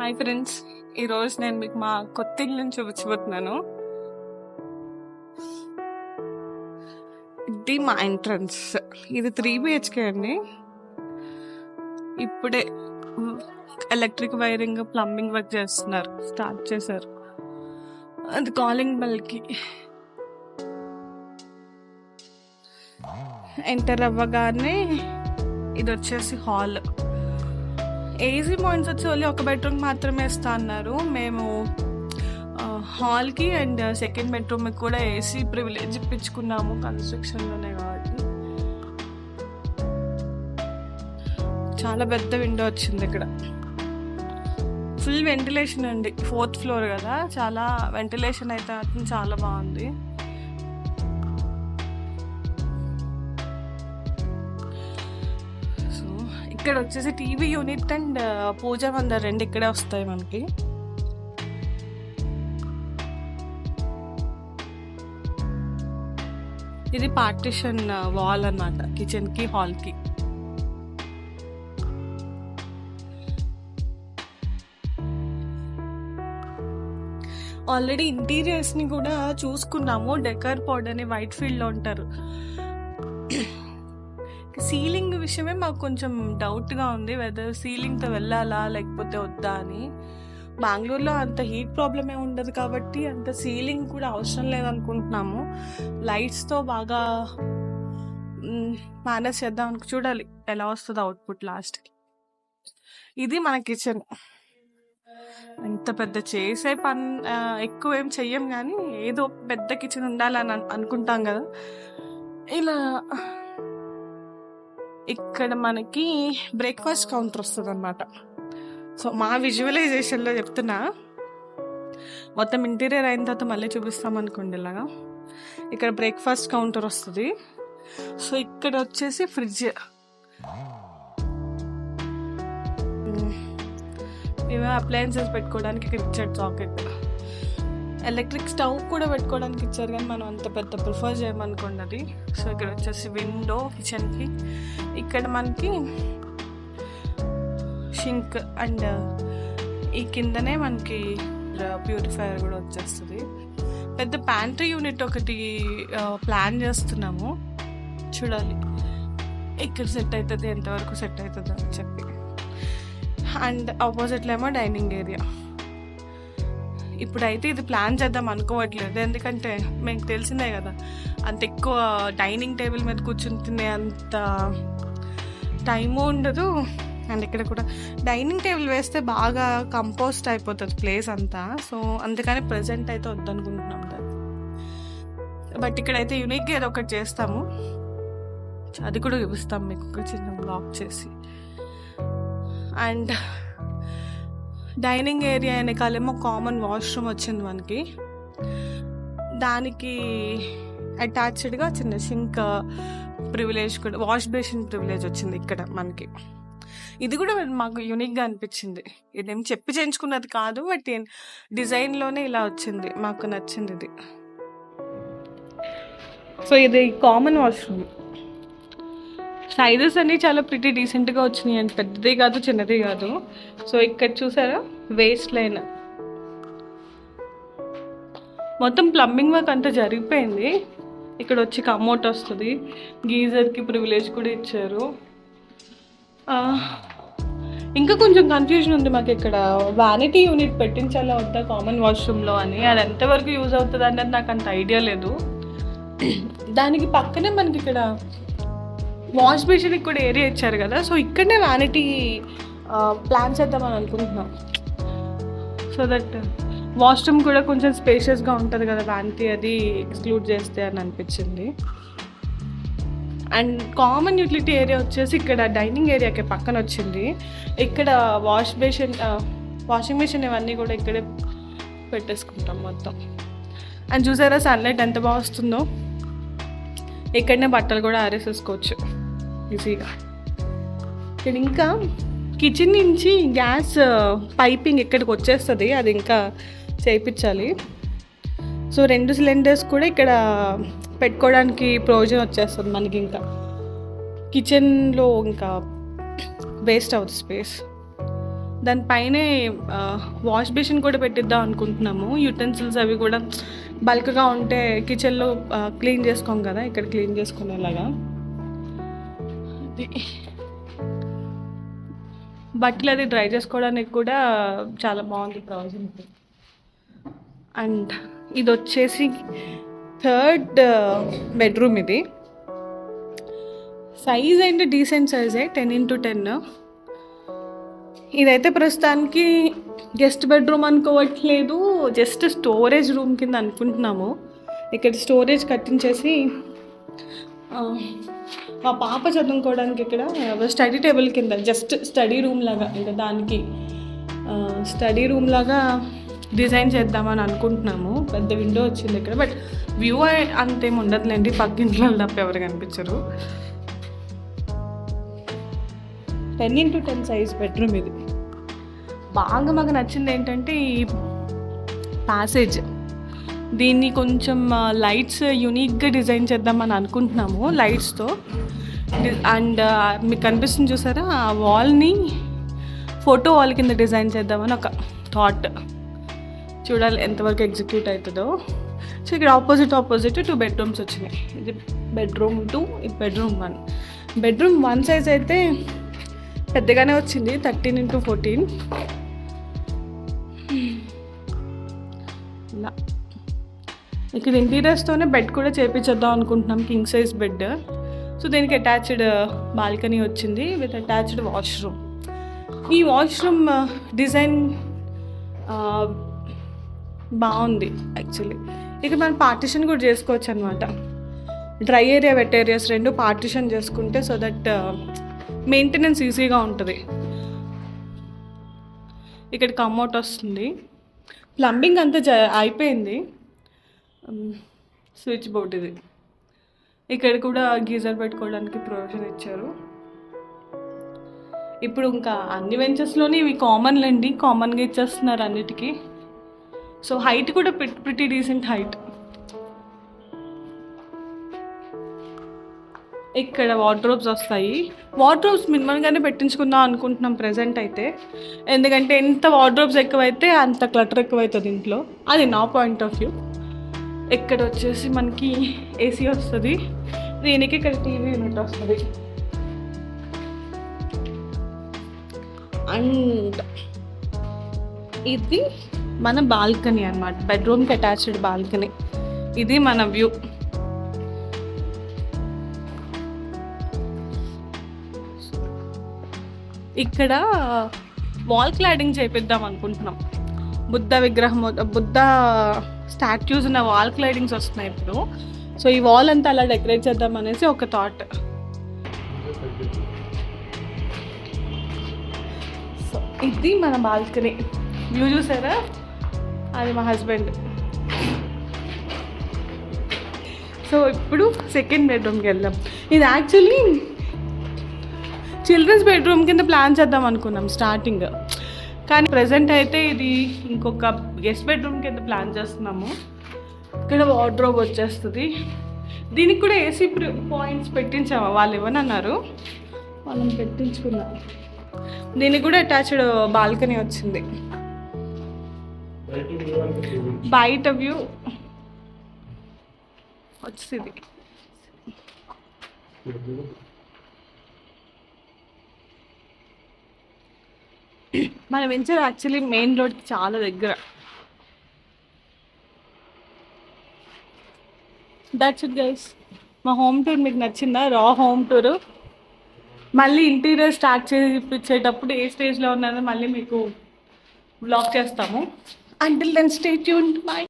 Hi friends ఈరోజు నేను మీకు మా కొత్త ఇల్లుని చూపించబోతున్నాను. ఇది మా ఎంట్రన్స్ ఇది త్రీ బిహెచ్కే అండి. ఇప్పుడే ఎలక్ట్రిక్ వైరింగ్ ప్లంబింగ్ వర్క్ చేస్తున్నారు. స్టార్ట్ చేశారు. అది కాలింగ్ బెల్కి ఎంటర్ అవ్వగానే ఇది వచ్చేసి హాల్ ఏసీ పాయింట్స్ వచ్చి ఓన్లీ ఒక బెడ్రూమ్ మాత్రమే ఇస్తా అన్నారు. మేము హాల్కి అండ్ సెకండ్ బెడ్రూమ్కి కూడా ఏసీ ప్రివిలేజ్ ఇప్పించుకున్నాము కన్స్ట్రక్షన్లోనే కాబట్టి. చాలా పెద్ద విండో వచ్చింది ఇక్కడ. ఫుల్ వెంటిలేషన్ అండి ఫోర్త్ ఫ్లోర్ కదా. చాలా వెంటిలేషన్ అయితే చాలా బాగుంది. ఇక్కడ వచ్చేసి TV unit and puja mandir రెండు ఇక్కడే వస్తాయి మనకి. ఇది పార్టిషన్ వాల్ అన్నమాట కిచెన్కి హాల్కి ఆల్రెడీ ఇంటీరియర్స్ని కూడా చూసుకున్నాము. డెకర్ పౌడర్ అని వైట్ ఫీల్డ్లో ఉంటారు. సీలింగ్ విషయమే మాకు కొంచెం డౌట్గా ఉంది వెదర్ సీలింగ్తో వెళ్ళాలా లేకపోతే వద్దా అని. బెంగళూరులో అంత హీట్ ప్రాబ్లమే ఉండదు కాబట్టి అంత సీలింగ్ కూడా అవసరం లేదనుకుంటున్నాము. లైట్స్తో బాగా మేనేజ్ చేద్దాం అనుకు చూడాలి ఎలా వస్తుంది అవుట్పుట్ లాస్ట్కి ఇది మన కిచెన్ ఇంత పెద్ద చేసే పని ఎక్కువ ఏం చెయ్యం కానీ ఏదో పెద్ద కిచెన్ ఉండాలని అనుకుంటాం కదా. ఇలా ఇక్కడ మనకి బ్రేక్ఫాస్ట్ కౌంటర్ వస్తుంది అనమాట సో మా విజువలైజేషన్లో చెప్తున్నా మొత్తం ఇంటీరియర్ అయిన తర్వాత మళ్ళీ చూపిస్తాం అనుకోండి ఇలాగా. ఇక్కడ బ్రేక్ఫాస్ట్ కౌంటర్ వస్తుంది. సో ఇక్కడ వచ్చేసి ఫ్రిడ్జ్ మేము. అప్లయన్సెస్ పెట్టుకోవడానికి ఇక్కడ ఇచ్చాడు సాకెట్ ఎలక్ట్రిక్ స్టవ్ కూడా పెట్టుకోవడానికి ఇచ్చారు కానీ మనం అంత పెద్ద ప్రిఫర్ చేయమనుకోండి అది. సో ఇక్కడ వచ్చేసి విండో కిచెన్కి. ఇక్కడ మనకి షింక్ అండ్ ఈ కిందనే మనకి ప్యూరిఫైయర్ కూడా వచ్చేస్తుంది. పెద్ద ప్యాంట్రీ యూనిట్ ఒకటి ప్లాన్ చేస్తున్నాము. చూడాలి. ఇక్కడ సెట్ అవుతుంది ఎంతవరకు సెట్ అవుతుంది అని చెప్పి. అండ్ ఆపోజిట్లో ఏమో డైనింగ్ ఏరియా. ఇప్పుడైతే ఇది ప్లాన్ చేద్దాం అనుకోవట్లేదు. ఎందుకంటే మీకు తెలిసిందే కదా అంత ఎక్కువ డైనింగ్ టేబుల్ మీద కూర్చుని తినే అంత టైము ఉండదు. అండ్ ఇక్కడ కూడా డైనింగ్ టేబుల్ వేస్తే బాగా కంపోస్ట్ అయిపోతుంది ప్లేస్ అంతా. సో అందుకని ప్రజెంట్ అయితే వద్దనుకుంటున్నాం. దాన్ని బట్ ఇక్కడైతే యూనిక్గా ఏదో ఒకటి చేస్తాము. అది కూడా చూపిస్తాం మీకు ఒక చిన్న బ్లాక్ చేసి. అండ్ డైనింగ్ ఏరియా వెనకాలేమో కామన్ వాష్రూమ్ వచ్చింది మనకి. దానికి అటాచ్డ్గా చిన్న సింక్ ప్రివిలేజ్ కూడా వాష్ బేసిన్ ప్రివిలేజ్ వచ్చింది ఇక్కడ మనకి. ఇది కూడా మాకు యూనిక్గా అనిపించింది. ఇదేం చెప్పి చేయించుకున్నది కాదు బట్ డిజైన్లోనే ఇలా వచ్చింది. మాకు నచ్చింది ఇది. సో ఇది కామన్ వాష్రూమ్. సైజెస్ అన్ని చాలా ప్రిటీ డీసెంట్గా వచ్చినాయి అండి. పెద్దది కాదు చిన్నది కాదు. సో ఇక్కడ చూసారా? వేస్ట్ లైన్ మొత్తం ప్లంబింగ్ వర్క్ అంతా జరిగిపోయింది. ఇక్కడ వచ్చి కమోట్ వస్తుంది. గీజర్కి ప్రివిలేజ్ కూడా ఇచ్చారు. ఇంకా కొంచెం కన్ఫ్యూజన్ ఉంది మాకు ఇక్కడ. వ్యానిటీ యూనిట్ పెట్టించాలా వద్దా కామన్ వాష్రూమ్లో అని? అది ఎంతవరకు యూజ్ అవుతుంది అన్నది నాకు అంత ఐడియా లేదు. దానికి పక్కనే మనకి ఇక్కడ వాష్ బేసిన్కి కూడా ఏరియా ఇచ్చారు కదా సో ఇక్కడనే వ్యానిటీ ప్లాన్ చేద్దామని అనుకుంటున్నాం. సో దట్ వాష్రూమ్ కూడా కొంచెం స్పేషియస్గా ఉంటుంది కదా వ్యానిటీ అది ఎక్స్క్లూడ్ చేస్తే అని అనిపించింది. అండ్ కామన్ యూటిలిటీ ఏరియా వచ్చేసి ఇక్కడ డైనింగ్ ఏరియాకి పక్కన వచ్చింది. ఇక్కడ వాష్ బేసిన్ వాషింగ్ మిషన్ ఇవన్నీ కూడా ఇక్కడే పెట్టేసుకుంటాం మొత్తం. అండ్ చూసారా సన్లైట్ ఎంత బాగా వస్తుందో? ఇక్కడనే బట్టలు కూడా ఆరేసేసుకోవచ్చు. ఈజీగా. ఇక్కడ ఇంకా కిచెన్ నుంచి గ్యాస్ పైపింగ్ uh, ఇక్కడికి వచ్చేస్తుంది. అది ఇంకా చేయించాలి సో రెండు సిలిండర్స్ కూడా ఇక్కడ పెట్టుకోవడానికి ప్రయోజనం వచ్చేస్తుంది మనకి ఇంకా. కిచెన్లో ఇంకా వేస్ట్ అవుతుంది స్పేస్ దానిపైనే వాష్ బేసిన్ కూడా పెట్టిద్దాం అనుకుంటున్నాము. యూటెన్సిల్స్ అవి కూడా బల్క్గా ఉంటే కిచెన్లో క్లీన్ uh, చేసుకోం కదా ఇక్కడ క్లీన్ చేసుకునేలాగా. అది. బట్టలు అది డ్రై చేసుకోవడానికి కూడా చాలా బాగుంది ప్రాజెక్ట్ అండ్ ఇది వచ్చేసి థర్డ్ బెడ్రూమ్ ఇది. సైజ్ అండ్ డీసెంట్ సైజే టెన్ ఇంటూ టెన్. ఇదైతే ప్రస్తుతానికి గెస్ట్ బెడ్రూమ్ అనుకోవట్లేదు జస్ట్ స్టోరేజ్ రూమ్ కింద అనుకుంటున్నాము. ఇక్కడ స్టోరేజ్ కట్టించేసి మా పాప చదువుకోవడానికి ఇక్కడ స్టడీ టేబుల్ కింద జస్ట్ స్టడీ రూమ్ లాగా ఇంకా దానికి స్టడీ రూమ్ లాగా డిజైన్ చేద్దామని అనుకుంటున్నాము. పెద్ద విండో వచ్చింది ఇక్కడ బట్ వ్యూ అంతేం ఉండదులేండి పక్కింట్లో తప్ప ఎవరు కనిపించరు. Ten into ten size bedroom ఇది. బాగా మాకు నచ్చింది ఏంటంటే ఈ ప్యాసేజ్. దీన్ని కొంచెం లైట్స్ యూనిక్గా డిజైన్ చేద్దామని అనుకుంటున్నాము లైట్స్తో అండ్ మీకు కనిపిస్తుంది చూసారా? ఆ వాల్ని ఫోటో వాల్ కింద డిజైన్ చేద్దామని ఒక థాట్ చూడాలి ఎంతవరకు ఎగ్జిక్యూట్ అవుతుందో. సో ఇక్కడ ఆపోజిట్ ఆపోజిట్ టూ బెడ్రూమ్స్ వచ్చినాయి. ఇది బెడ్రూమ్ టూ ఇది bedroom one bedroom one size అయితే పెద్దగానే వచ్చింది థర్టీన్ ఇంటూ ఫోర్టీన్ ఇక్కడ ఇంటీరియర్స్తోనే బెడ్ కూడా చేపించేద్దాం అనుకుంటున్నాం కింగ్ సైజ్ బెడ్ సో దీనికి అటాచ్డ్ బాల్కనీ uh, వచ్చింది విత్ అటాచ్డ్ వాష్రూమ్ ఈ వాష్రూమ్ డిజైన్ uh, uh, బాగుంది యాక్చువల్లీ ఇక్కడ మనం పార్టిషన్ కూడా చేసుకోవచ్చు అనమాట డ్రై ఏరియా వెట్ ఏరియాస్ రెండు పార్టిషన్ చేసుకుంటే సో దట్ మెయింటెనెన్స్ ఈజీగా ఉంటుంది. ఇక్కడ కమ్అట్ వస్తుంది. ప్లంబింగ్ అంతా జ అయిపోయింది. స్విచ్ బోర్డ్ ఇది. ఇక్కడ కూడా గీజర్ పెట్టుకోవడానికి ప్రొవిజన్ ఇచ్చారు. ఇప్పుడు ఇంకా అన్ని వెంచర్స్లోని ఇవి కామన్లేండి కామన్గా ఇచ్చేస్తున్నారు అన్నిటికీ. సో హైట్ కూడా ప్రిటీ డీసెంట్ హైట్ ఇక్కడ వార్డ్రోబ్స్ వస్తాయి. వార్డ్రోబ్స్ మినిమంగానే పెట్టించుకుందాం అనుకుంటున్నాం ప్రజెంట్ అయితే. ఎందుకంటే ఎంత వార్డ్రోబ్స్ ఎక్కువైతే అంత క్లటర్ ఎక్కువవుతుంది ఇంట్లో. అది నా పాయింట్ ఆఫ్ వ్యూ ఇక్కడ వచ్చేసి మనకి ఏసీ వస్తుంది. దీనికి ఇక్కడ టీవీ యూనిట్ వస్తుంది. అండ్ ఇది మన బాల్కనీ అనమాట బెడ్రూమ్కి అటాచ్డ్ బాల్కనీ. ఇది మన వ్యూ. ఇక్కడ వాల్ క్లాడింగ్ చేపిద్దాం అనుకుంటున్నాం. బుద్ధ విగ్రహం బుద్ధ స్టాట్యూస్ ఉన్న వాల్ క్లైడింగ్స్ వస్తున్నాయి ఇప్పుడు. సో ఈ వాల్ అంతా అలా డెకరేట్ చేద్దాం అనేసి ఒక థాట్. సో ఇది మన బాల్కనీ. వ్యూ చూసారా? అది మా హస్బెండ్. సో ఇప్పుడు సెకండ్ బెడ్రూమ్కి వెళ్దాం. ఇది యాక్చువల్లీ చిల్డ్రన్స్ బెడ్రూమ్ కింద ప్లాన్ చేద్దాం అనుకున్నాం స్టార్టింగ్ కానీ ప్రజెంట్ అయితే ఇది ఇంకొక గెస్ట్ బెడ్రూమ్ కింద ప్లాన్ చేస్తున్నాము. ఇక్కడ వార్డ్రోబ్ వచ్చేస్తుంది. దీనికి కూడా ఏసీ పాయింట్స్ పెట్టించాము వాళ్ళు ఇవ్వనన్నారు. మనం పెట్టించుకున్నాం. దీనికి కూడా అటాచ్డ్ బాల్కనీ వచ్చింది. బయట వ్యూ వచ్చింది. మన వెంచర్ యాక్చువల్లీ మెయిన్ రోడ్కి చాలా దగ్గర. దట్స్ ఇట్ గైస్ మా హోమ్ టూర్ మీకు నచ్చిందా? Raw home tour. మళ్ళీ ఇంటీరియర్ స్టార్ట్ చేయించేటప్పుడు ఏ స్టేజ్లో ఉన్నదో మళ్ళీ మీకు బ్లాక్ చేస్తాము. Until then stay tune bye